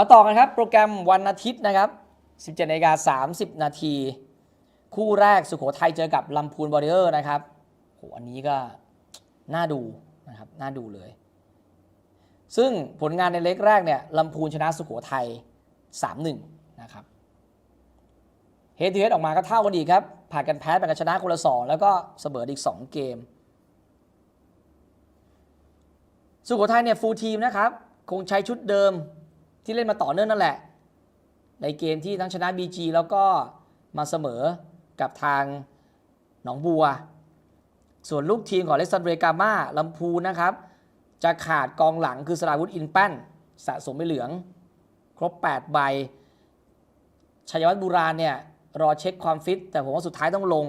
มาต่อกันครับโปรแกรมวันอาทิตย์นะครับ 17นาฬิกา30 นาที คู่แรกสุโขทัยเจอกับลำพูนบอริเออร์นะครับโหอันนี้ก็น่าดูนะครับน่าดูเลย ซึ่งผลงานในเล็กแรกเนี่ยลำพูนชนะสุโขทัย 3-1 นะครับเฮดทูเฮดออกมาก็เท่ากันอีกครับผ่านกันแพ้ไปกันชนะคนละสองแล้วก็เสมออีก 2 เกม สุโขทัยเนี่ยฟูลทีมนะครับ คงใช้ชุดเดิม ที่เล่นมาต่อเนื่องนั่นแหละ ในเกมที่ทั้งชนะ BG แล้วก็มาเสมอกับทางหนองบัว ส่วนลูกทีมของเลสซันเรกามาลำพูนะครับ จะขาดกองหลังคือสราวุธอินแป้น สะสมไปเหลือง ครบ 8 ใบ ชัยวัฒน์บุราเนี่ย รอเช็คความฟิต แต่ผมว่าสุดท้ายต้องลง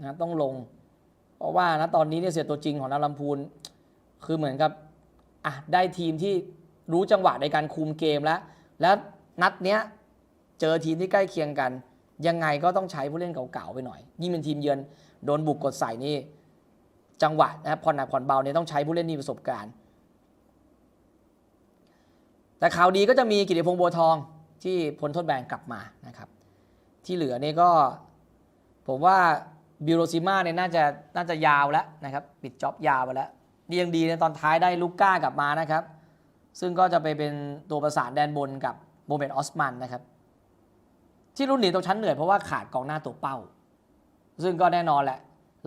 นะต้องลง เพราะว่านะตอนนี้เนี่ยเสียตัวจริงของนาลำพูน คือเหมือนกับอะได้ทีมที่ รู้จังหวะในการคุมเกมแล้ว แล้วนัดเนี้ยเจอทีมที่ใกล้เคียงกัน ยังไงก็ต้องใช้ผู้เล่นเก่าๆไปหน่อย ยิ่งเป็นทีมเยือนโดนบุกกดใส่นี่ จังหวะนะครับผ่อนหนักผ่อนเบาเนี่ยต้องใช้ผู้เล่นมีประสบการณ์ แต่ข่าวดีก็จะมีกิติพงษ์บัวทองที่พ้นโทษแบนกลับมานะครับ ที่เหลือนี่ก็ผมว่าบิโรซิมาเนี่ยน่าจะน่าจะยาวแล้วนะครับ ปิดจ็อบยาวไปแล้วดียังดีในตอนท้ายได้ลูกก้ากลับมานะครับ ซึ่งก็จะไปเป็นตัวประสานแดนบนกับโมเมนออสมันนะครับ ที่รุ่นหนีตกชั้นเหนื่อยเพราะว่าขาดกองหน้าตัวเป้า ซึ่งก็แน่นอนแหละ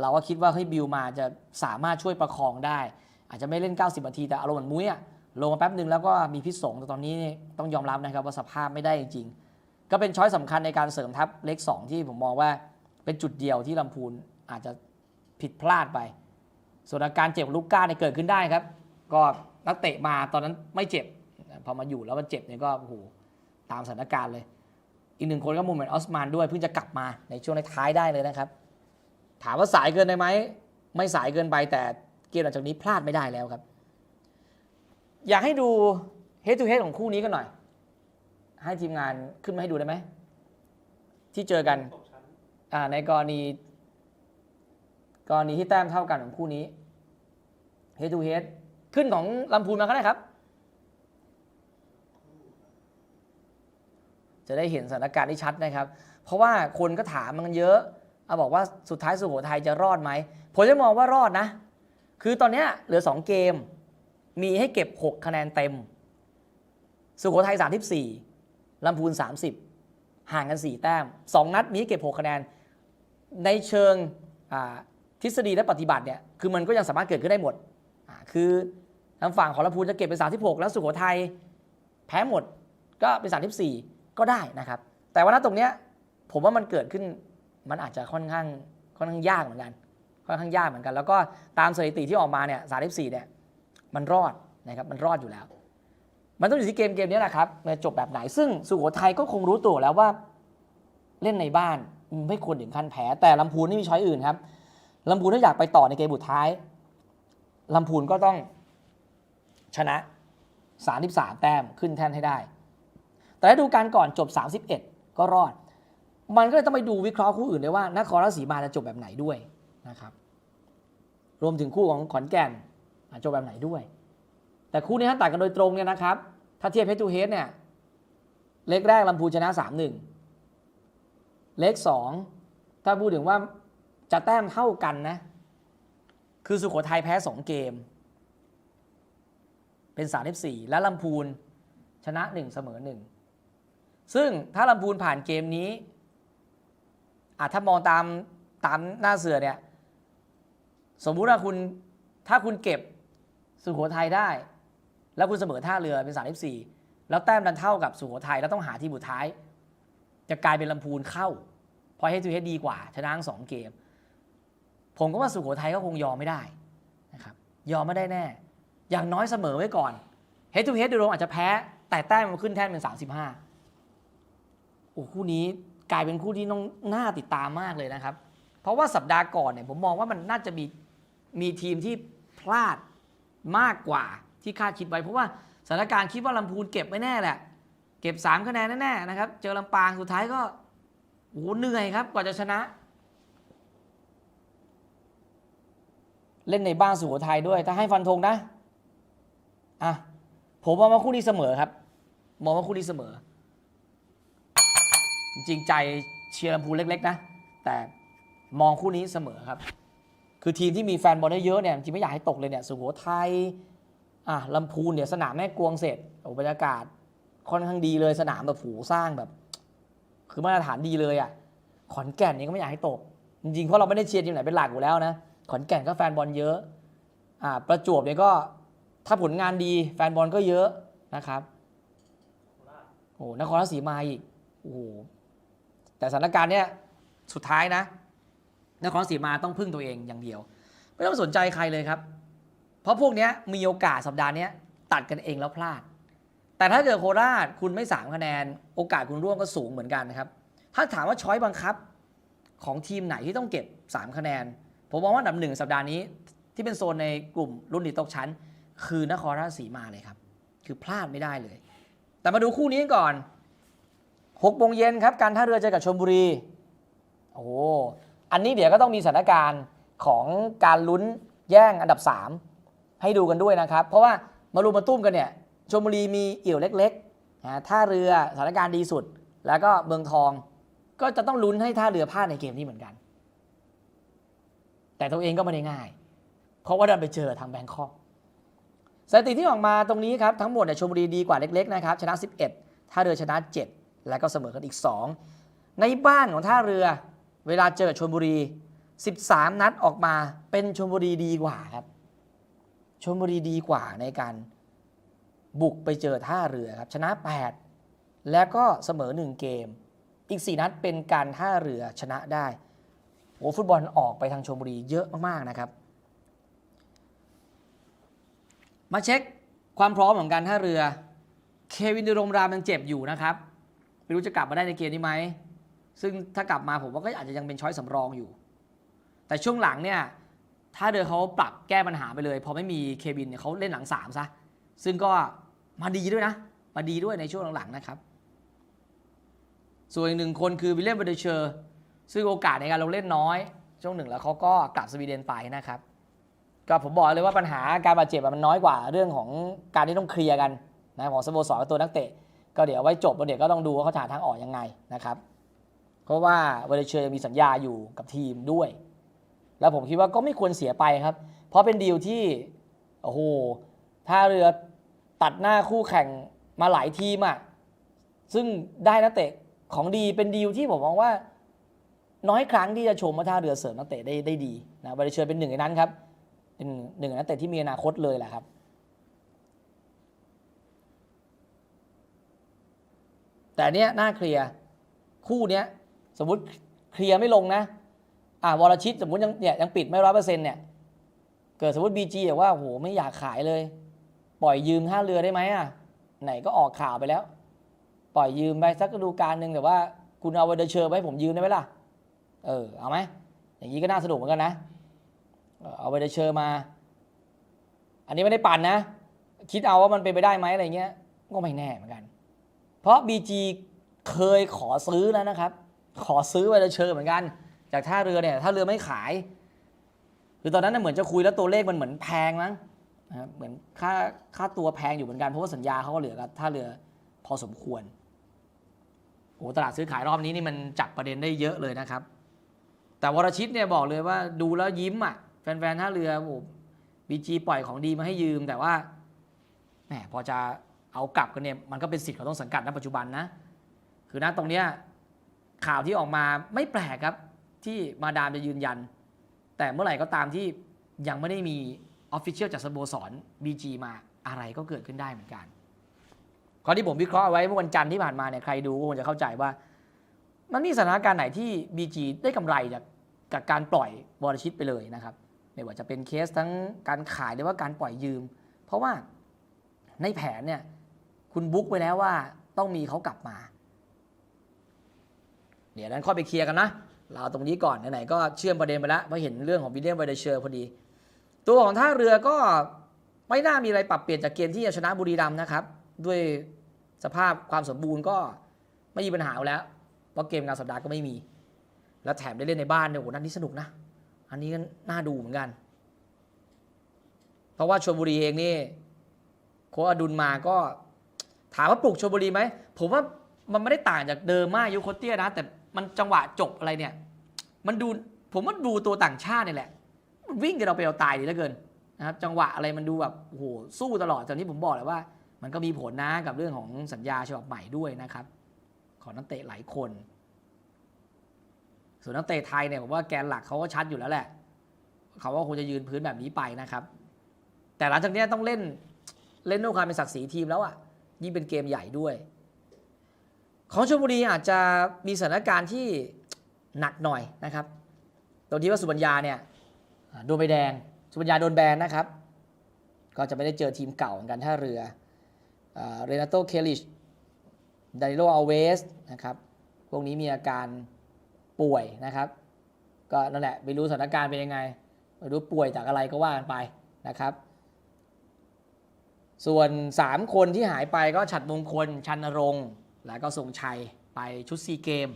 เราก็คิดว่าเฮ้ยบิวมาจะสามารถช่วยประคองได้ อาจจะไม่เล่น 90นาที แต่อารมณ์เหมือนมุ้ยอะลงมาแป๊บหนึ่งแล้วก็มีพิษสงแต่ตอนนี้ต้องยอมรับนะครับว่าสภาพไม่ได้จริงๆ ก็เป็นช้อยสำคัญในการเสริมทัพเล็ก 2 ที่ผมมองว่าเป็นจุดเดียวที่ลำพูนอาจจะผิดพลาดไป ส่วนอาการเจ็บลูกก้าเนี่ยเกิดขึ้นได้ครับ ก็ นักเตะมาตอนนั้นไม่เจ็บพอมาอยู่แล้วมันเจ็บเนี่ยก็โอ้โหตามสถานการณ์เลย อีกหนึ่งคนก็มุมเหมือนออสมานด้วยเพิ่งจะกลับมาในช่วงในท้ายได้เลยนะครับ ถามว่าสายเกินไปไหมไม่สายเกินไปแต่เกมหลังจากนี้พลาดไม่ได้แล้วครับ อยากให้ดู head to head ของคู่นี้กันหน่อย ให้ทีมงานขึ้นมาให้ดูได้ไหมที่เจอกันอ่าในกรณีกรณีที่แต้มเท่ากันของคู่นี้ head to head ขึ้นของลำพูนมาก็ได้ครับ จะได้เห็นสถานการณ์ที่ชัดนะครับ เพราะว่าคนก็ถามมันเยอะเอาบอกว่าสุดท้ายสุโขทัยจะรอดไหมผมจะมองว่ารอดนะ คือตอนนี้เหลือ 2 เกม มีให้เก็บ 6 คะแนนเต็ม สุโขทัย 34ลำพูน 30 ห่างกัน 4 แต้ม 2 นัดมีให้เก็บ 6 คะแนน ในเชิงทฤษฎีและปฏิบัติเนี่ย คือมันก็ยังสามารถเกิดขึ้นได้หมด คือทางฝั่งของลำพูนจะเก็บเป็น 36 แล้วสุโขทัยแพ้หมดก็เป็น 34 ก็ได้นะครับ แต่ว่าณตรงเนี้ยผมว่ามันเกิดขึ้นมันอาจจะค่อนข้างค่อนข้างยากเหมือนกัน ค่อนข้างยากเหมือนกัน แล้วก็ตามสถิติที่ออกมาเนี่ย 34 เนี่ยมันรอดนะครับมันรอดอยู่แล้ว มันต้องอยู่ที่เกมเกมนี้แหละครับมันจะจบแบบไหน ซึ่งสุโขทัยก็คงรู้ตัวแล้วว่าเล่นในบ้านไม่ควรถึงขั้นแพ้แต่ลำพูนไม่มีช้อยอื่นครับลำพูนถ้าอยากไปต่อในเกมบุดท้าย ลำพูนก็ต้องชนะ 33 แต้มขึ้นแท่นให้ได้ แต่ถ้าดูการก่อนจบ 31 ก็รอด มันก็เลยต้องไปดูวิเคราะห์คู่อื่นด้วยว่านครราชสีมาจะจบแบบไหนด้วยนะครับ รวมถึงคู่ของขอนแก่นจบแบบไหนด้วย แต่คู่นี้ถ้าต่างกันโดยตรงเนี่ยนะครับ ถ้าเทียบเฮดทูเฮดเนี่ยเล็กแรกลำพูนชนะ 3-1 เล็ก2ถ้าพูดถึงว่าจะแต้มเท่ากันนะ คือสุโขทัยแพ้ 2 เกม เป็น 34 และลำพูนชนะ 1 เสมอ 1 ซึ่งถ้าลำพูนผ่านเกมนี้อาจถ้ามองตามตามหน้าเสือเนี่ย สมมุติว่าคุณถ้าคุณเก็บสุโขทัยได้ แล้วคุณเสมอท่าเรือเป็น 34 แล้วแต้มดันเท่ากับสุโขทัยแล้วต้องหาทีมบุท้าย จะกลายเป็นลำพูนเข้า เพราะเฮทูเฮดดีกว่าชนะสองเกม ผมก็ว่าสุโขทัยก็คงยอมไม่ได้นะครับยอมไม่ได้แน่ อย่างน้อยเสมอไว้ก่อนเฮทูเฮดโดยรมอาจจะแพ้ แต่แต้มมันขึ้นแท่นเป็น 35โอ้คู่นี้กลายเป็นคู่ที่ต้องน่าติดตามมากเลยนะครับ เพราะว่าสัปดาห์ก่อนเนี่ยผมมองว่ามันน่าจะมีมีทีมที่พลาดมากกว่าที่คาดคิดไว้เพราะว่าสถานการณ์คิดว่าลำพูนเก็บไว้แน่แหละ เก็บ 3 คะแนนแน่ๆนะครับ เจอลำปางสุดท้ายก็โอ้เหนื่อยครับกว่าจะชนะ เล่นในบ้านสุโขทัยด้วย ถ้าให้ฟันธงนะอะผมว่ามาคู่นี้เสมอครับ มองว่าคู่นี้เสมอ จริงใจเชียร์ลำพูนเล็ก ๆ นะ แต่มองคู่นี้เสมอครับ คือทีมที่มีแฟนบอลได้เยอะเนี่ยจริงไม่อยากให้ตกเลยเนี่ยสุโขทัยอะลำพูนเนี่ยสนามแม่กวงเสร็จโอ้บรรยากาศค่อนข้างดีเลยสนามแบบผูสร้างแบบ คือมาตรฐานดีเลยอะขอนแก่นนี่ก็ไม่อยากให้ตก จริงๆเพราะเราไม่ได้เชียร์ทีมไหนเป็นหลักอยู่แล้วนะ ขอนแก่นก็แฟนบอลเยอะอ่าประจวบเนี่ยก็ถ้าผลงานดีแฟนบอลก็เยอะนะครับโอ้โหนครราชสีมาอีกโอ้โหแต่สถานการณ์เนี่ยสุดท้ายนะ นครศรีมาต้องพึ่งตัวเองอย่างเดียว ไม่ต้องสนใจใครเลยครับ เพราะพวกเนี้ยมีโอกาสสัปดาห์เนี้ยตัดกันเองแล้วพลาด แต่ถ้าเกิดโคราชคุณไม่สามคะแนน โอกาสคุณร่วงก็สูงเหมือนกันนะครับ ถ้าถามว่าช้อยบังคับของทีมไหนที่ต้องเก็บ 3 คะแนน ผมมองว่าอันดับหนึ่งสัปดาห์นี้ที่เป็นโซนในกลุ่มรุ่นหนีตกชั้น คือนครราชสีมาเลยครับ คือพลาดไม่ได้เลย แต่มาดูคู่นี้ก่อน6โมงเย็นครับ การท่าเรือเจอกับชลบุรี โอ้โห อันนี้เดี๋ยวก็ต้องมีสถานการณ์ของการลุ้นแย่งอันดับ 3 ให้ดูกันด้วยนะครับ เพราะว่ามารุมมาตุ้มกันเนี่ยชลบุรีมีเอี่ยวเล็กๆนะท่าเรือสถานการณ์ดีสุด แล้วก็เมืองทองก็จะต้องลุ้นให้ท่าเรือพลาดในเกมนี้เหมือนกัน แต่ตัวเองก็ไม่ได้ง่าย เพราะว่าดันไปเจอทางแบงคอกสถิติที่ออกมาตรงนี้ครับทั้งหมดเนี่ยชลบุรีดีกว่าเล็กๆนะครับชนะ 11 ท่าเรือชนะ 7 แล้วก็เสมอกันอีก 2 ในบ้านของท่าเรือ เวลาเจอชลบุรี 13 นัดออกมาเป็นชลบุรีดีกว่าครับชลบุรีดีกว่าในการบุกไปเจอท่าเรือครับชนะ 8 แล้วก็เสมอ 1 เกม อีก 4 นัดเป็นการท่าเรือชนะได้ โอ้ฟุตบอลออกไปทางชลบุรีเยอะมากๆนะครับ มาเช็คความพร้อมของการท่าเรือ เควินดูรมรามยังเจ็บอยู่นะครับ ไม่รู้จะกลับมาได้ในเกมนี้ไหม ซึ่งถ้ากลับมาผมว่าก็อาจจะยังเป็นช้อยสำรองอยู่ แต่ช่วงหลังเนี่ยถ้าเรือเขาปรับแก้ปัญหาไปเลย พอไม่มีเควินเนี่ยเขาเล่นหลังสามซะ ซึ่งก็มาดีด้วยนะ มาดีด้วยในช่วงหลังๆนะครับ ส่วนอีกหนึ่งคนคือวิลเลียมเบเดเชอร์ ซึ่งโอกาสในการลงเล่นน้อย ช่วงหนึ่งแล้วเขาก็กลับสวีเดนไปนะครับก็ผมบอกเลยว่าปัญหาการบาดเจ็บมันน้อยกว่าเรื่องของการที่ต้องเคลียร์กันนะของสโมสรกับตัวนักเตะ ก็เดี๋ยวไว้จบแล้วเดี๋ยวก็ต้องดูว่าเขาหาทางออกยังไงนะครับ เพราะว่าเวลเชอร์ยังมีสัญญาอยู่กับทีมด้วย แล้วผมคิดว่าก็ไม่ควรเสียไปครับ เพราะเป็นดีลที่โอ้โหท่าเรือตัดหน้าคู่แข่งมาหลายทีมอะซึ่งได้นักเตะของดีเป็นดีลที่ผมมองว่า น้อยครั้งที่จะชมว่าท่าเรือเสริมนักเตะได้ได้ดีนะเวลเชอร์เป็นหนึ่งในนั้นครับเป็นหนึ่งในนักเตะที่มีอนาคตเลยแหละครับแต่เนี้ยน่าเคลียร์คู่เนี้ยสมมติเคลียร์ไม่ลงนะ อ่าวรชิตสมมติยังเนี่ยยังปิดไม่ร้อยเปอร์เซ็นต์เนี่ยเกิดสมมติบีจีบอกว่าโหไม่อยากขายเลย ปล่อยยืมท่าเรือได้ไหมอะไหนก็ออกข่าวไปแล้ว ปล่อยยืมไปสักฤดูกาลหนึ่งแต่ว่าคุณเอาเวเดเชอร์ไปให้ผมยืมได้ไหมล่ะ เออเอาไหมอย่างนี้ก็น่าสนุกเหมือนกันนะ เอาเวเดเชอร์มา อันนี้ไม่ได้ปั่นนะ คิดเอาว่ามันเป็นไปได้ไหมอะไรเงี้ย ก็ไม่แน่เหมือนกัน เพราะ BG เคยขอซื้อแล้วนะครับ ขอซื้อเวลาเชอร์เหมือนกัน จากท่าเรือเนี่ยท่าเรือไม่ขาย คือตอนนั้นนะเหมือนจะคุยแล้วตัวเลขมันเหมือนแพงมั้งนะครับเหมือนค่าค่าตัวแพงอยู่เหมือนกันเพราะว่าสัญญาเขาก็เหลือกับท่าเรือพอสมควรโอ้ตลาดซื้อขายรอบนี้นี่มันจับประเด็นได้เยอะเลยนะครับ แต่วรชิตเนี่ยบอกเลยว่าดูแล้วยิ้มอะแฟนๆท่าเรือโอ้บีจีปล่อยของดีมาให้ยืม แต่ว่าแหมพอจะเอากลับกันเนี่ยมันก็เป็นสิทธิ์ของต้นสังกัดณปัจจุบันนะ คือณตรงเนี้ยข่าวที่ออกมาไม่แปลกครับ ที่มาดามจะยืนยัน แต่เมื่อไหร่ก็ตามที่ยังไม่ได้มีออฟฟิเชียลจากสโมสร BG มาอะไรก็เกิดขึ้นได้เหมือนกันข้อที่ผมวิเคราะห์ไว้เมื่อวันจันทร์ที่ผ่านมาเนี่ยใครดูก็คงจะเข้าใจว่า มันมีสถานการณ์ไหนที่ BG ได้กำไรจากจากการปล่อยวอลชิตไปเลยนะครับ ไม่ว่าจะเป็นเคสทั้งการขายหรือว่าการปล่อยยืม เพราะว่าในแผนเนี่ยคุณบุ๊กไว้แล้วว่าต้องมีเขากลับมา เดี๋ยวนั้นค่อยไปเคลียร์กันนะเราตรงนี้ก่อนไหนๆก็เชื่อมประเด็นไปแล้วเพราะเห็นเรื่องของวิลเลียมไวเดเชอร์พอดี ตัวของท่าเรือก็ไม่น่ามีอะไรปรับเปลี่ยนจากเกมที่จะชนะบุรีรัมย์นะครับ ด้วยสภาพความสมบูรณ์ก็ไม่มีปัญหาแล้ว เพราะเกมกลารสัปดาห์ก็ไม่มี แล้วแถมได้เล่นในบ้านเนี่ยโอ้โหนัดนี้สนุกนะ อันนี้ก็น่าดูเหมือนกัน เพราะว่าชลบุรีเองนี่โค้ชอดุลมาก็ถามว่าปลุกชลบุรีไหมผมว่ามันไม่ได้ต่างจากเดิมมากยุคโคเตียนะ แต่มันจังหวะจบอะไรเนี่ย มันดูผมว่าดูตัวต่างชาตินี่แหละ มันวิ่งกันเราไปเอาตายดีเหลือเกินนะครับจังหวะอะไรมันดูแบบโอ้โหสู้ตลอดตอนนี้ผมบอกเลยว่า มันก็มีผลนะกับเรื่องของสัญญาฉบับใหม่ด้วยนะครับ ของนักเตะหลายคน ส่วนนักเตะไทยเนี่ยผมว่าแกนหลักเขาก็ชัดอยู่แล้วแหละเขาก็คงจะยืนพื้นแบบนี้ไปนะครับ แต่หลังจากนี้ต้องเล่นเล่นด้วยความเป็นศักดิ์ศรีทีมแล้วอะยิ่งเป็นเกมใหญ่ด้วย ของชลบุรีอาจจะมีสถานการณ์ที่หนักหน่อยนะครับตรงที่ว่าสุบัญญาเนี่ยโดนใบแดง สุบัญญาโดนแบนนะครับ ก็จะไม่ได้เจอทีมเก่าเหมือนกันท่าเรือเรนาโตเคลิช ดานิโลอัลเวสนะครับ พวกนี้มีอาการป่วยนะครับ ก็นั่นแหละไม่รู้สถานการณ์เป็นยังไง ไม่รู้ป่วยจากอะไรก็ว่ากันไปนะครับ ส่วน 3 คนที่หายไปก็ฉัดมงคล ชันรงค์ แล้วก็ทรงชัยไปชุดซีเกม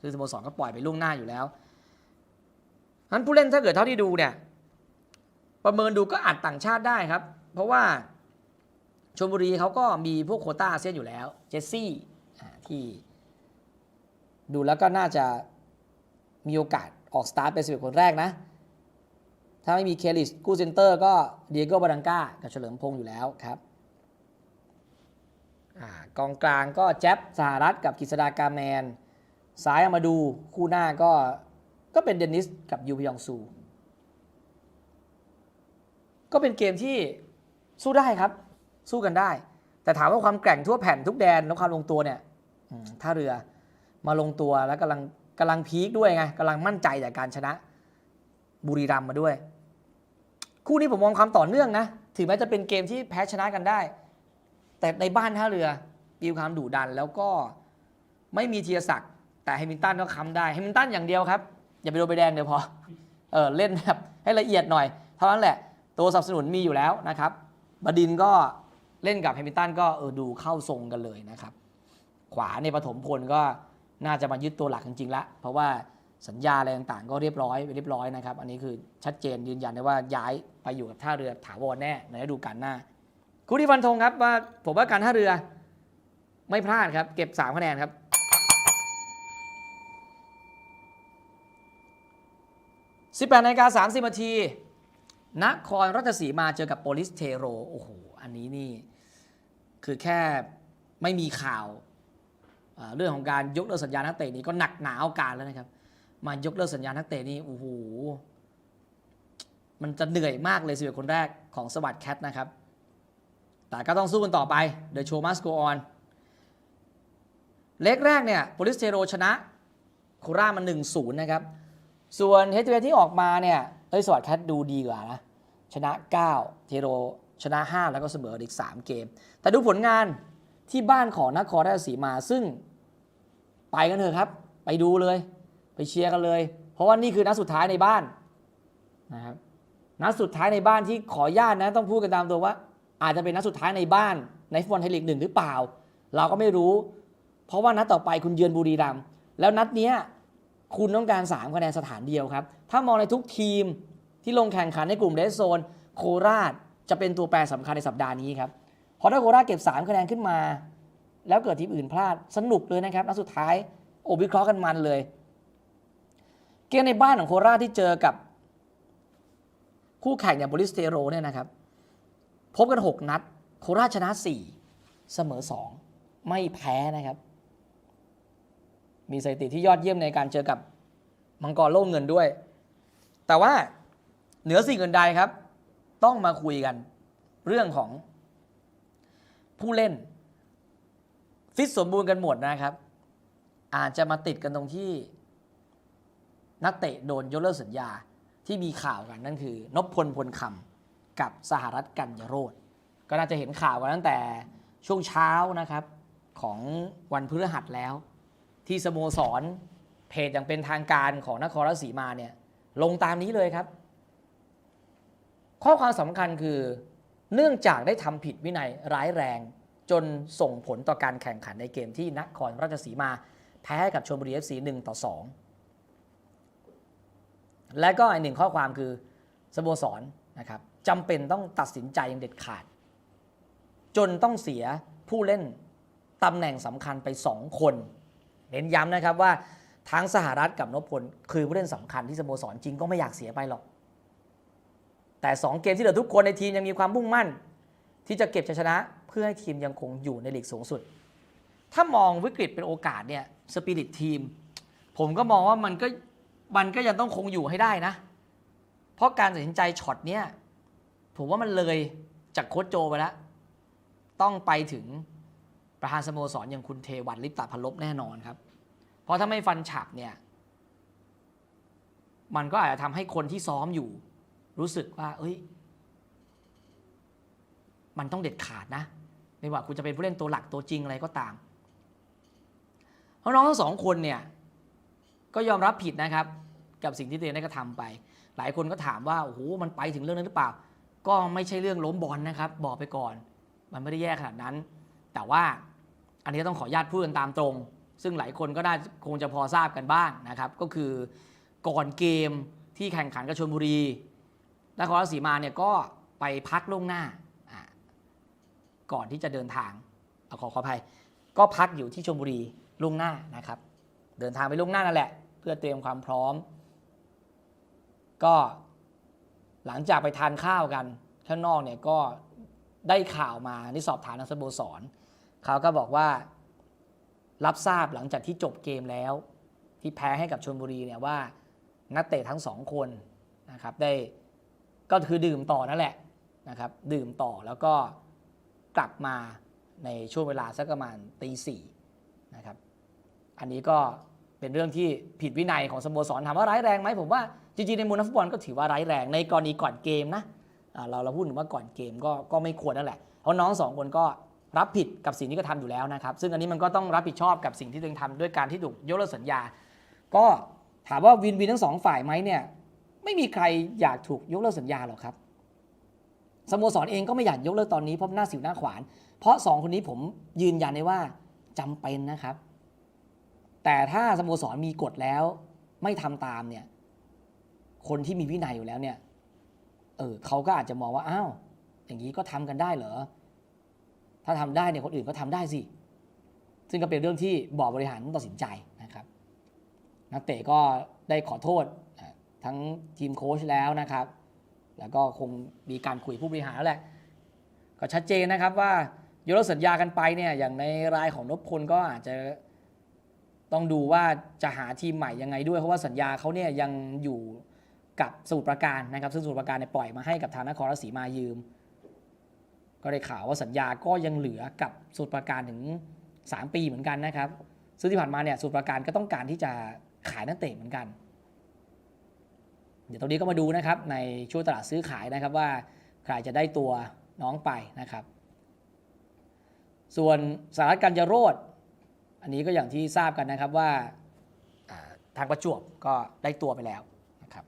ซึ่งสโมสรก็ปล่อยไปล่วงหน้าอยู่แล้วนั้นผู้เล่นถ้าเกิดเท่าที่ดูเนี่ยประเมินดูก็อัดต่างชาติได้ครับ เพราะว่า ชลบุรีเขาก็มีพวกโคต้าเซียนอยู่แล้ว เจสซี่ที่ดูแล้วก็น่าจะมีโอกาสออกสตาร์ทเป็นสิบคนแรกนะ ถ้าไม่มีเคลิสกู้เซนเตอร์ก็เดียโก้บาดังกากับเฉลิมพงศ์อยู่แล้วครับอกองกลางก็แจ๊บสหรัฐกับกิษดากาแมน ซ้ายเอามาดูคู่หน้าก็ก็เป็นเดนนิสกับยูพยองซู ก็เป็นเกมที่สู้ได้ครับ สู้กันได้ แต่ถามว่าความแกร่งทั่วแผ่นทุกแดนแล้วความลงตัวเนี่ยอืมท่าเรือมาลงตัวแล้วกำลังกำลังพีคด้วยไงกำลังมั่นใจจากการชนะบุรีรัมมาด้วย คู่นี้ผมมองความต่อเนื่องนะถึงแม้จะเป็นเกมที่แพ้ชนะกันได้ แต่ในบ้านท่าเรือมีความดุดันแล้วก็ไม่มีเทียศักดิ์แต่แฮมิลตันก็ค้ำได้แฮมิลตันอย่างเดียวครับ อย่าไปโดนใบแดงเดี๋ยวพอเออเล่นแบบให้ละเอียดหน่อย เท่านั้นแหละ ตัวสนับสนุนมีอยู่แล้วนะครับบดินก็ เล่นกับแฮมิลตันก็เออดูเข้าทรงกันเลยนะครับ ขวาในปฐมพลก็น่าจะมายึดตัวหลักจริงๆละเพราะว่าสัญญาอะไรต่างๆ ก็เรียบร้อยไปเรียบร้อยนะครับ อันนี้คือชัดเจนยืนยันได้ว่าย้ายไปอยู่กับท่าเรือถาวรแน่ในฤดูกาลหน้าคู่ที่ฟันธงครับว่าผมว่าการท่าเรือไม่พลาดครับ เก็บ3คะแนนครับ18นาฬิกา30นาทีนครราชสีมาเจอกับโปลิสเทโร โอ้โห อันนี้นี่ คือแค่ไม่มีข่าวเรื่องของการยกเลิกสัญญานักเตะนี้ก็หนักหนาเอาการแล้วนะครับ มายกเลิกสัญญานักเตะนี่โอ้โหมันจะเหนื่อยมากเลยสิบคนแรกของสวัสดแคทนะครับ แต่ก็ต้องสู้กันต่อไป The show must go on เล็กแรกเนี่ยโปลิสเทโรชนะโคราชมัน1-0 นะครับ ส่วนเฮดเ e ที่ออกมาเนี่ยเอ้ยสวัสดแคทดูดีกว่านะ ชนะ 9 เทโร ชนะ 5 แล้วก็เสมออีก 3 เกม แต่ดูผลงานที่บ้านของนครราชสีมาซึ่งไปกันเถอะครับ ไปดูเลย ไปเชียร์กันเลย เพราะว่านี่คือนัดสุดท้ายในบ้านนะครับนัดสุดท้ายในบ้านที่ขอญาตนะต้องพูดกันตามตัวว่า อาจจะเป็นนัดสุดท้ายในบ้านในฟุตบอลไทยลีกหนึ่งหรือเปล่า เราก็ไม่รู้ เพราะว่านัดต่อไปคุณเยือนบุรีรัมย์แล้วนัดเนี้ยคุณต้องการ 3 คะแนนสถานเดียวครับ ถ้ามองในทุกทีมที่ลงแข่งขันในกลุ่มเรสโซน โคราช จะเป็นตัวแปรสำคัญในสัปดาห์นี้ครับเพราะถ้าโคราชเก็บ 3 คะแนนขึ้นมา แล้วเกิดทีมอื่นพลาดสนุกเลยนะครับนัดสุดท้ายโอบวิเคราะห์กันมันเลย เกมในบ้านของโคราชที่เจอกับคู่แข่งอย่างบริสเทโรเนี่ยนะครับ พบกัน 6 นัด โคราชชนะ 4 เสมอ 2 ไม่แพ้นะครับ มีสถิติที่ยอดเยี่ยมในการเจอกับมังกรโล่เงินด้วย แต่ว่าเหนือสิ่งอื่นใดครับ ต้องมาคุยกัน เรื่องของผู้เล่น ฟิตสมบูรณ์กันหมดนะครับ อาจจะมาติดกันตรงที่นักเตะโดนยกเลิกสัญญาที่มีข่าวกันนั่นคือนพพลพลคำกับสหรัฐกัญญาโรธก็น่าจะเห็นข่าวกันตั้งแต่ช่วงเช้านะครับของวันพฤหัสแล้ว ที่สโมสรเพจอย่างเป็นทางการของนครราชสีมาเนี่ยลงตามนี้เลยครับ ข้อความสำคัญคือเนื่องจากได้ทำผิดวินัยร้ายแรง จนส่งผลต่อการแข่งขันในเกมที่นครราชสีมา แพ้ให้กับชลบุรีเอฟซีหนึ่งต่อสองและก็อีกหนึ่งข้อความคือสโมสรนะครับจำเป็นต้องตัดสินใจอย่างเด็ดขาด จนต้องเสียผู้เล่นตำแหน่งสำคัญไป 2 คน เน้นย้ำนะครับว่าทั้งสหรัฐกับนพพลคือผู้เล่นสำคัญที่สโมสรจริงก็ไม่อยากเสียไปหรอก แต่ 2 เกมที่เหลือทุกคนในทีมยังมีความมุ่งมั่น ที่จะเก็บชัยชนะ เพื่อให้ทีมยังคงอยู่ในลีกสูงสุด ถ้ามองวิกฤตเป็นโอกาสเนี่ยสปิริตทีม ผมก็มองว่ามันก็มันก็ยังต้องคงอยู่ให้ได้นะ เพราะการตัดสินใจช็อตเนี้ยผมว่ามันเลยจากโค้ชโจไปแล้ว ต้องไปถึงประธานสโมสรอย่างคุณเทวันลิปตาพลบแน่นอนครับ เพราะถ้าไม่ฟันฉับเนี่ย มันก็อาจจะทำให้คนที่ซ้อมอยู่ รู้สึกว่า เอ้ย มันต้องเด็ดขาดนะ ไม่ว่าคุณจะเป็นผู้เล่นตัวหลักตัวจริงอะไรก็ตามเพราะน้องทั้งสองคนเนี่ย ก็ยอมรับผิดนะครับ กับสิ่งที่ตัวเองได้กระทำไป หลายคนก็ถามว่าโอ้โหมันไปถึงเรื่องนั้นหรือเปล่า ก็ไม่ใช่เรื่องล้มบอลนะครับ บอกไปก่อน มันไม่ได้แย่ขนาดนั้น แต่ว่าอันนี้ต้องขออนุญาตพูดกันตามตรง ซึ่งหลายคนก็น่าคงจะพอทราบกันบ้างนะครับ ก็คือก่อนเกมที่แข่งขันกับชลบุรี นครราชสีมาเนี่ยก็ไปพักล่วงหน้า ก่อนที่จะเดินทางอขอขออภัย ก็พักอยู่ที่ชลบุรีล่วงหน้านะครับ เดินทางไปล่วงหน้านั่นแหละ เพื่อเตรียมความพร้อม ก็หลังจากไปทานข้าวกันข้างนอกเนี่ยก็ได้ข่าวมาที่สอบถามนักสโมสรเขาก็บอกว่ารับทราบหลังจากที่จบเกมแล้ว ที่แพ้ให้กับชลบุรีเนี่ยว่านักเตะทั้งสองคนนะครับได้ ก็คือดื่มต่อนั่นแหละนะครับ ดื่มต่อแล้วก็กลับมาในช่วงเวลาสักประมาณตีสี่นะครับ อันนี้ก็เป็นเรื่องที่ผิดวินัยของสโมสรถามว่าร้ายแรงไหมผมว่าจริงๆในมุมนักฟุตบอลก็ถือว่าร้ายแรงในกรณีก่อนเกมนะเราเราพูดถึงว่าก่อนเกมก็ก็ไม่ควรนั่นแหละเพราะน้องสองคนก็รับผิดกับสิ่งที่กระทำอยู่แล้วนะครับ ซึ่งอันนี้มันก็ต้องรับผิดชอบกับสิ่งที่ตัวเองทำด้วยการที่ถูกยกเลิกสัญญา ก็ถามว่าวินวินทั้งสองฝ่ายไหมเนี่ย ไม่มีใครอยากถูกยกเลิกสัญญาหรอกครับสโมสรเองก็ไม่อยากยกเลิกตอนนี้เพราะหน้าสิวหน้าขวาน เพราะสองคนนี้ผมยืนยันได้ว่าจำเป็นนะครับ แต่ถ้าสโมสรมีกฎแล้ว ไม่ทำตามเนี่ย คนที่มีวินัยอยู่แล้วเนี่ย เออเขาก็อาจจะมองว่าอ้าวอย่างนี้ก็ทำกันได้เหรอ ถ้าทำได้เนี่ยคนอื่นก็ทำได้สิ ซึ่งก็เป็นเรื่องที่บอร์ดบริหารต้องตัดสินใจนะครับ นักเตะก็ได้ขอโทษ ทั้งทีมโค้ชแล้วนะครับ แล้วก็คงมีการคุยผู้บริหารแล้วแหละ ก็ชัดเจนนะครับว่ายกเลิกสัญญากันไปเนี่ยอย่างในรายของนพพลก็อาจจะต้องดูว่าจะหาทีมใหม่ยังไงด้วยเพราะว่าสัญญาเขาเนี่ยยังอยู่กับสมุทรปราการนะครับ ซึ่งสมุทรปราการเนี่ยปล่อยมาให้กับทางนครราชสีมายืม ก็ได้ข่าวว่าสัญญาก็ยังเหลือกับสมุทรปราการถึง 3 ปีเหมือนกันนะครับ ซึ่งที่ผ่านมาเนี่ยสมุทรปราการก็ต้องการที่จะขายนักเตะเหมือนกัน เดี๋ยวตรงนี้ก็มาดูนะครับในช่วงตลาดซื้อขายนะครับว่าใครจะได้ตัวน้องไปนะครับ ส่วนสหรัฐกัญญาโรธอันนี้ก็อย่างที่ทราบกันนะครับว่าอ่าทางประจวบก็ได้ตัวไปแล้วนะครับ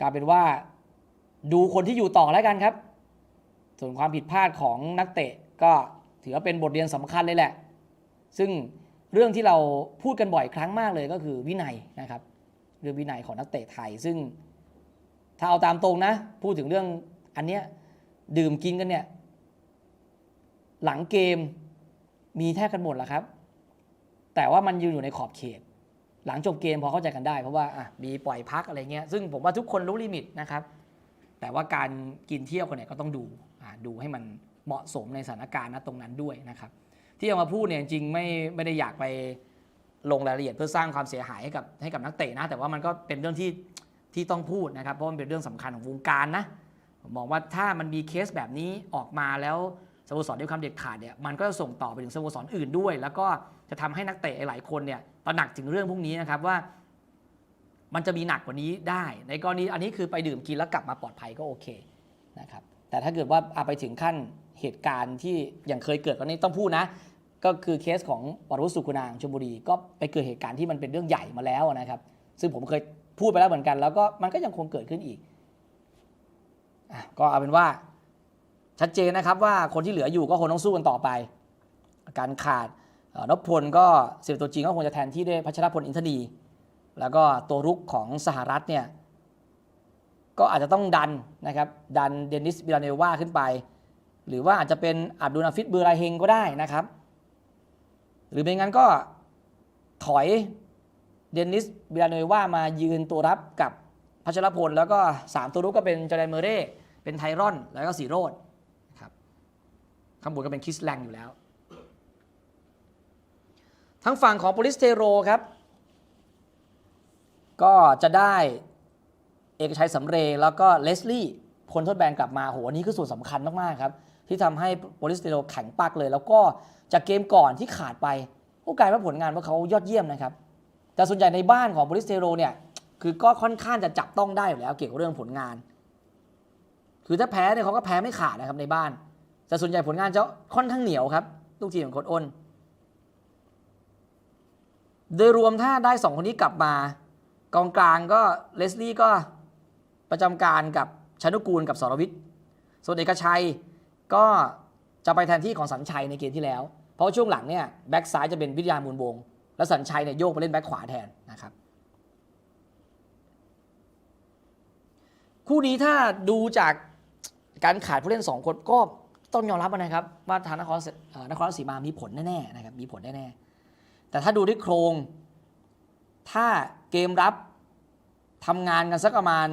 กลายเป็นว่าดูคนที่อยู่ต่อแล้วกันครับ ส่วนความผิดพลาดของนักเตะก็ถือว่าเป็นบทเรียนสำคัญเลยแหละ ซึ่ง เรื่องที่เราพูดกันบ่อยครั้งมากเลยก็คือวินัยนะครับ เรื่องวินัยของนักเตะไทย ซึ่งถ้าเอาตามตรงนะ พูดถึงเรื่องอันเนี้ยดื่มกินกันเนี่ย หลังเกมมีแทบกันหมดแหละครับ แต่ว่ามันยืนอยู่ในขอบเขต หลังจบเกมพอเข้าใจกันได้ เพราะว่าอะมีปล่อยพักอะไรเงี้ยซึ่งผมว่าทุกคนรู้ลิมิตนะครับ แต่ว่าการกินเที่ยวกันเนี่ยก็ต้องดูอ่าดูให้มันเหมาะสมในสถานการณ์นะตรงนั้นด้วยนะครับ ที่เอามาพูดเนี่ยจริงไม่ไม่ได้อยากไปลงรายละเอียดเพื่อสร้างความเสียหายให้กับให้กับนักเตะนะ แต่ว่ามันก็เป็นเรื่องที่ที่ต้องพูดนะครับ เพราะมันเป็นเรื่องสำคัญของวงการนะผมมองว่าถ้ามันมีเคสแบบนี้ออกมาแล้วสโมสรด้วยความเด็ดขาดเนี่ยมันก็จะส่งต่อไปถึงสโมสรอื่นด้วย แล้วก็จะทำให้นักเตะหลายคนเนี่ยตระหนักถึงเรื่องพวกนี้นะครับว่า มันจะมีหนักกว่านี้ได้ ในกรณีอันนี้คือไปดื่มกินแล้วกลับมาปลอดภัยก็โอเคนะครับแต่ถ้าเกิดว่าเอาไปถึงขั้นเหตุการณ์ที่อย่างเคยเกิดก็นี่ต้องพูดนะ ก็คือเคสของวรวุฒิสุขุนางชลบุรีก็ไปเกิดเหตุการณ์ที่มันเป็นเรื่องใหญ่มาแล้วนะครับ ซึ่งผมเคยพูดไปแล้วเหมือนกัน แล้วก็มันก็ยังคงเกิดขึ้นอีกอก็เอาเป็นว่า ชัดเจนนะครับว่าคนที่เหลืออยู่ก็คงต้องสู้กันต่อไป การขาดนพพลก็เสียตัวจริงก็คงจะแทนที่ด้วยพัชรพลอินทนีแล้วก็ตัวรุกของสหรัฐเนี่ยก็อาจจะต้องดันนะครับดันเดนิสบิลาเนวาขึ้นไป หรือว่าอาจจะเป็นอับดุลอาฟิดเบอร์ราเฮงก็ได้นะครับ หรือไม่งั้นก็ถอยเดนนิสเบลาโนเอว่ามายืนตัวรับกับพัชรพล แล้วก็ 3 ตัวรุกก็เป็นจอร์แดนเมเร่ เป็นไทรอน แล้วก็สีโรดครับข้างบนก็เป็นคิสแลงอยู่แล้ว ทั้งฝั่งของโปลิสเทโรครับ ก็จะได้เอกชัยสำเร็จแล้วก็เลสลี่พ้นทษแบนกลับมาโหอันนี้คือส่วนสำคัญมาก ๆ ครับ ที่ทำให้โปลิสเทโรแข็งปักเลย แล้วก็จากเกมก่อนที่ขาดไปโอ้กลายว่าผลงานว่าเขายอดเยี่ยมนะครับ แต่ส่วนใหญ่ในบ้านของโปลิสเทโรเนี่ยคือก็ค่อนข้างจะจับต้องได้อยู่แล้วเกี่ยวกับเรื่องผลงาน คือถ้าแพ้เนี่ยเขาก็แพ้ไม่ขาดนะครับในบ้าน แต่ส่วนใหญ่ผลงานจะค่อนข้างเหนียวครับลูกทีมของโค้ชอ้น โดยรวมถ้าได้สองคนนี้กลับมา กองกลางก็เลสลี่ก็ประจำการกับชนุกูลกับสรวิทย์ส่วนเอกชัย ก็จะไปแทนที่ของสัญชัยในเกมที่แล้ว เพราะช่วงหลังเนี่ยแบ็กซ้ายจะเป็นวิทยามูลวง แล้วสัญชัยเนี่ยโยกไปเล่นแบ็กขวาแทนนะครับ คู่นี้ถ้าดูจากการขาดผู้เล่นสองคนก็ต้องยอมรับนะครับ ว่าทางนครเอ่อนครราชสีมามีผลแน่ๆนะครับมีผลแน่ๆแต่ถ้าดูด้วยโครง ถ้าเกมรับทำงานกันสักประมาณ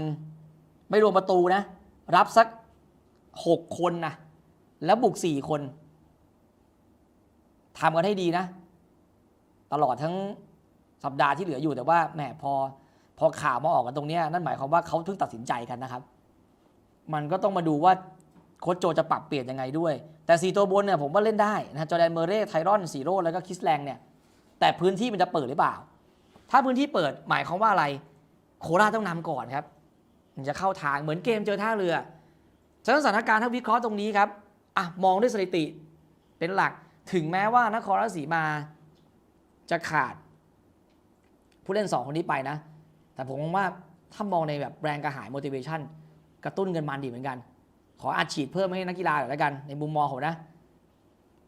ไม่รวมประตูนะ รับสักหกคนนะ แล้วบุกสี่คนทำกันให้ดีนะ ตลอดทั้งสัปดาห์ที่เหลืออยู่แต่ว่าแหมพอ พอข่าวมาออกกันตรงนี้นั่นหมายความว่าเขาเพิ่งตัดสินใจกันนะครับ มันก็ต้องมาดูว่าโค้ชโจจะปรับเปลี่ยนยังไงด้วย แต่สี่ตัวบนเนี่ยผมว่าเล่นได้นะจอแดนเมอร์เร่ไทรอนซีโร่แล้วก็คิสแลงเนี่ย แต่พื้นที่มันจะเปิดหรือเปล่า ถ้าพื้นที่เปิดหมายความว่าอะไร โคราชต้องนำก่อนครับ มันจะเข้าทางเหมือนเกมเจอท่าเรือฉะนั้นสถานการณ์ถ้าวิเคราะห์ตรงนี้ครับ อะมองด้วยสถิติเป็นหลักถึงแม้ว่านครราชสีมาจะขาด ผู้เล่นสองคนนี้ไปนะ แต่ผมมองว่าถ้ามองในแบบแรงกระหาย motivation กระตุ้นกันมันดีเหมือนกัน ขออัดฉีดเพิ่มให้นักกีฬาหน่อยแล้วกัน ในมุมมองผมนะ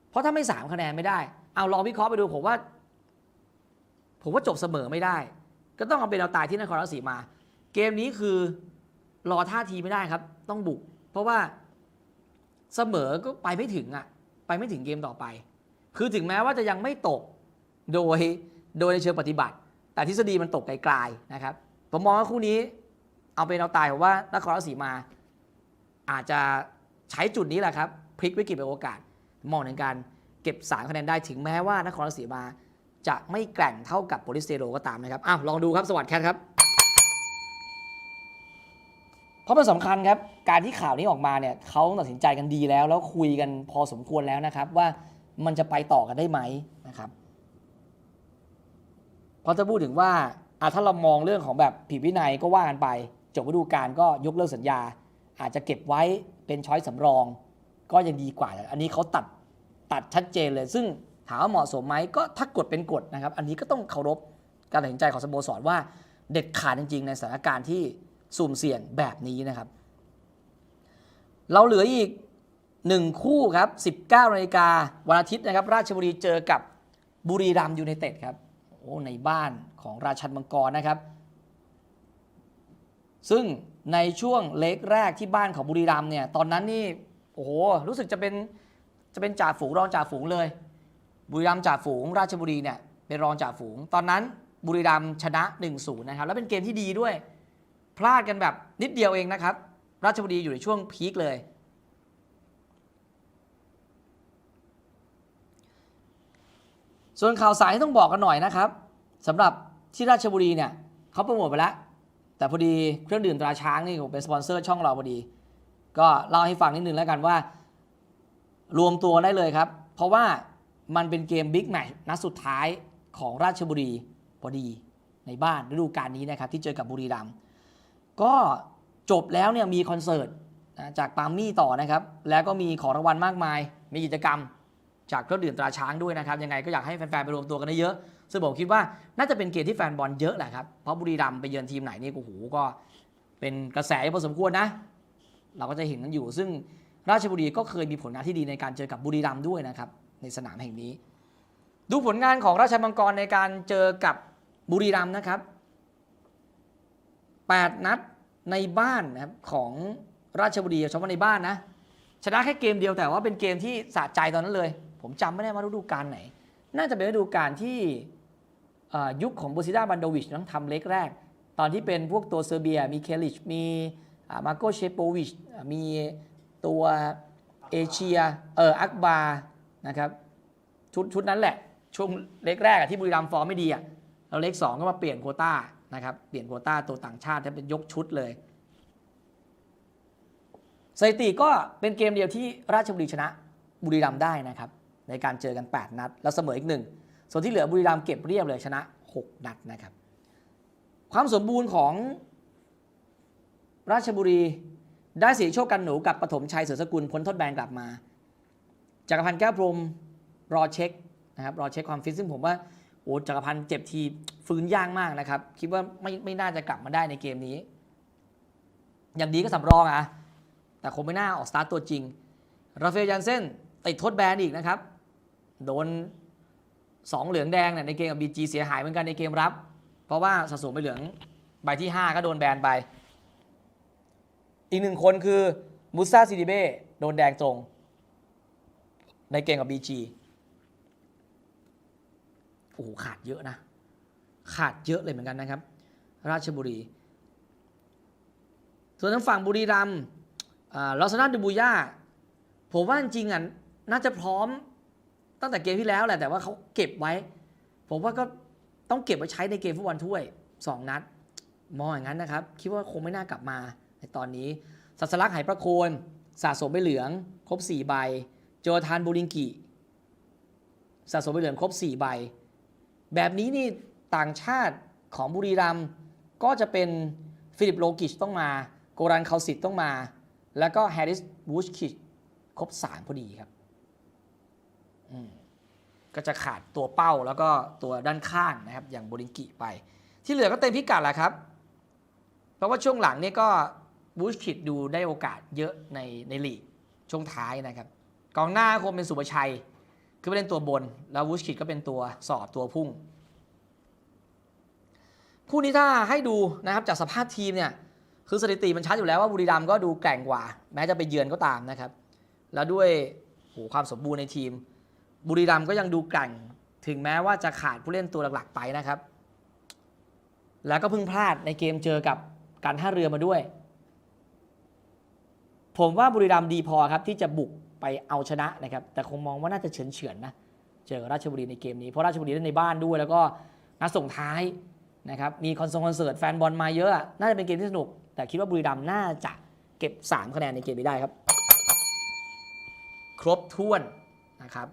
เพราะถ้าไม่สามคะแนนไม่ได้ เอาลองวิเคราะห์ไปดูผมว่า ผมว่าจบเสมอไม่ได้ ก็ต้องเอาเป็นเอาตายที่นครราชสีมา เกมนี้คือรอท่าทีไม่ได้ครับ ต้องบุก เพราะว่า เสมอก็ไปไม่ถึงอะ ไปไม่ถึงเกมต่อไป คือถึงแม้ว่าจะยังไม่ตกโดยโดยในเชิงปฏิบัติ แต่ทฤษฎีมันตกไกลๆนะครับผมมองว่าคู่นี้ เอาเป็นเอาตายผมว่านครราชสีมา อาจจะใช้จุดนี้แหละครับพลิกวิกฤตเป็นโอกาส มองในการเก็บสามคะแนนได้ถึงแม้ว่านครราชสีมา จะไม่แกร่งเท่ากับโปลิสเทโรก็ตามนะครับอ้าวลองดูครับสวัสดีครับ เพราะมันสำคัญครับ การที่ข่าวนี้ออกมาเนี่ยเขาตัดสินใจกันดีแล้ว แล้วคุยกันพอสมควรแล้วนะครับ ว่ามันจะไปต่อกันได้ไหมนะครับเพราะถ้าพูดถึงว่าถ้าเรามองเรื่องของแบบผิดวินัยก็ว่ากันไปจบฤดูกาลก็ยกเลิกสัญญา อาจจะเก็บไว้เป็นช้อยสำรอง ก็ยังดีกว่า อันนี้เขาตัดตัดชัดเจนเลย ซึ่งถามว่าเหมาะสมไหมก็ถ้ากฎเป็นกฎนะครับ อันนี้ก็ต้องเคารพการตัดสินใจของสโมสรว่าเด็ดขาดจริงๆ ในสถานการณ์ที่ สุ่มเสี่ยงแบบนี้นะครับ เราเหลืออีกหนึ่งคู่ครับ 19นาฬิกาวันอาทิตย์นะครับ ราชบุรีเจอกับบุรีรัมย์ยูไนเต็ดครับโอ้ในบ้านของราชันมังกรนะครับ ซึ่งในช่วงเล็กแรกที่บ้านของบุรีรัมย์เนี่ยตอนนั้นนี่โอ้โหรู้สึกจะเป็นจะเป็นจ่าฝูงรองจ่าฝูงเลย บุรีรัมย์จ่าฝูง ราชบุรีเนี่ยเป็นรองจ่าฝูง ตอนนั้นบุรีรัมย์ชนะ 1-0 นะครับ แล้วเป็นเกมที่ดีด้วย พลาดกันแบบนิดเดียวเองนะครับ ราชบุรีอยู่ในช่วงพีคเลย ส่วนข่าวสารที่ต้องบอกกันหน่อยนะครับสำหรับที่ราชบุรีเนี่ยเขาโปรโมทไปแล้ว แต่พอดีเครื่องดื่มตราช้างนี่ผมเป็นสปอนเซอร์ช่องเราพอดี ก็เล่าให้ฟังนิดนึงแล้วกันว่า รวมตัวได้เลยครับ เพราะว่ามันเป็นเกมบิ๊กแมตช์นัดสุดท้ายของราชบุรีพอดีในบ้านฤดูกาลนี้นะครับที่เจอกับบุรีรัมย์ ก็จบแล้วเนี่ยมีคอนเสิร์ตจากปามมี่ต่อนะครับ แล้วก็มีของรางวัลมากมาย มีกิจกรรม จากเครื่องดื่มตราช้างด้วยนะครับ ยังไงก็อยากให้แฟนๆไปรวมตัวกันเยอะ ซึ่งผมคิดว่าน่าจะเป็นเกมที่แฟนบอลเยอะแหละครับ เพราะบุรีรัมย์ไปเยือนทีมไหนนี่โอ้โหก็เป็นกระแสพอสมควรนะ เราก็จะเห็นกันอยู่ ซึ่งราชบุรีก็เคยมีผลงานที่ดีในการเจอกับบุรีรัมย์ด้วยนะครับในสนามแห่งนี้ ดูผลงานของราชมังกรในการเจอกับบุรีรัมย์นะครับ 8 นัดในบ้านนะครับของราชบุรีเฉพาะในบ้านนะ ชนะแค่เกมเดียวแต่ว่าเป็นเกมที่สะใจตอนนั้นเลย ผมจำไม่ได้ว่าฤดูกาลไหน น่าจะเป็นฤดูกาลที่ยุคของบูซิดาบันโดวิชต้องทำเล็กแรก ตอนที่เป็นพวกตัวเซอร์เบีย มีเคลิช มีมาโกเชโปวิช มีตัวเอเชีย เอออักบานะครับชุดชุดนั้นแหละ ช่วงเล็กแรกที่บุรีรัมย์ฟอร์มไม่ดีอะแล้วเล็กสองก็มาเปลี่ยนโคต้า นะครับเปลี่ยนโควต้าตัวต่างชาติให้เป็นยกชุดเลยสถิติก็เป็นเกมเดียวที่ราชบุรีชนะบุรีรัมย์ได้นะครับ ในการเจอกัน 8 นัด แล้วเสมออีกหนึ่งส่วนที่เหลือบุรีรัมย์เก็บเรียบเลยชนะ 6 นัดนะครับ ความสมบูรณ์ของราชบุรีได้สีโชคกันหนูกับปฐมชัยเสือสกุลพ้นทดแบนกลับมาจักรพันธ์แก้วพรมรอเช็คนะครับรอเช็คความฟิตซึ่งผมว่า โอ้จักรพันธ์เจ็บทีฟื้นยากมากนะครับ คิดว่าไม่ไม่น่าจะกลับมาได้ในเกมนี้ อย่างดีก็สำรองอะแต่คงไม่น่าออกสตาร์ตตัวจริง ราเอลยันเซนติดโทษแบนอีกนะครับ โดนสองเหลืองแดงเนี่ยในเกมกับบีจีเสียหายเหมือนกันในเกมรับ เพราะว่าสะสมไปเหลืองใบที่ 5 ก็โดนแบนไป อีกหนึ่งคนคือมุซาซิดิเบ้โดนแดงตรง ในเกมกับบีจี โอ้โหขาดเยอะนะ ขาดเยอะเลยเหมือนกันนะครับ ราชบุรี ส่วนทางฝั่งบุรีรัมย์ลอสนาดูบูย่าผมว่าจริงๆอะน่าจะพร้อมตั้งแต่เกมที่แล้วแหละแต่ว่าเขาเก็บไว้ ผมว่าก็ต้องเก็บไว้ใช้ในเกมฟุตบอลถ้วย 2 นัด มองอย่างนั้นนะครับ คิดว่าคงไม่น่ากลับมาในตอนนี้สัสลักษณ์ไหประโคนสะสมไปเหลือง ครบ 4 ใบ โจทานบูริงกิสะสมไปเหลืองครบ 4 ใบ แบบนี้นี่ต่างชาติของบุรีรัมย์ก็จะเป็นฟิลิปโลกิชต้องมา โกรันคาสิตต้องมา แล้วก็แฮร์ริสบูชคิชครบ3พอดีครับอืมก็จะขาดตัวเป้าแล้วก็ตัวด้านข้างนะครับ อย่างโบริงกิไป ที่เหลือก็เต็มพิกัดแหละครับ เพราะว่าช่วงหลังนี่ก็บูชคิดดูได้โอกาสเยอะในในลีกช่วงท้ายนะครับ กองหน้าคงเป็นสุประชัย คือเป็นตัวบน แล้วบูชคิดก็เป็นตัวสอดตัวพุ่ง คู่นี้ถ้าให้ดูนะครับจากสภาพทีมเนี่ยคือสถิติมันชัดอยู่แล้วว่าบุรีรัมย์ก็ดูแกร่งกว่า แม้จะไปเยือนก็ตามนะครับ แล้วด้วยโหความสมบูรณ์ในทีม บุรีรัมย์ก็ยังดูแกร่ง ถึงแม้ว่าจะขาดผู้เล่นตัวหลักๆไปนะครับ แล้วก็เพิ่งพลาดในเกมเจอกับการท่าเรือมาด้วย ผมว่าบุรีรัมย์ดีพอครับที่จะบุก ไปเอาชนะนะครับ แต่คงมองว่าน่าจะเฉือนเฉือนนะ เจอราชบุรีในเกมนี้ เพราะราชบุรีเล่นในบ้านด้วย แล้วก็นัดส่งท้ายนะครับ มีคอนเสิร์ตคอนเสิร์ตแฟนบอลมาเยอะอะ น่าจะเป็นเกมที่สนุก แต่คิดว่าบุรีรัมย์น่าจะเก็บ 3 คะแนนในเกมนี้ได้ครับ ครบถ้วนนะครับ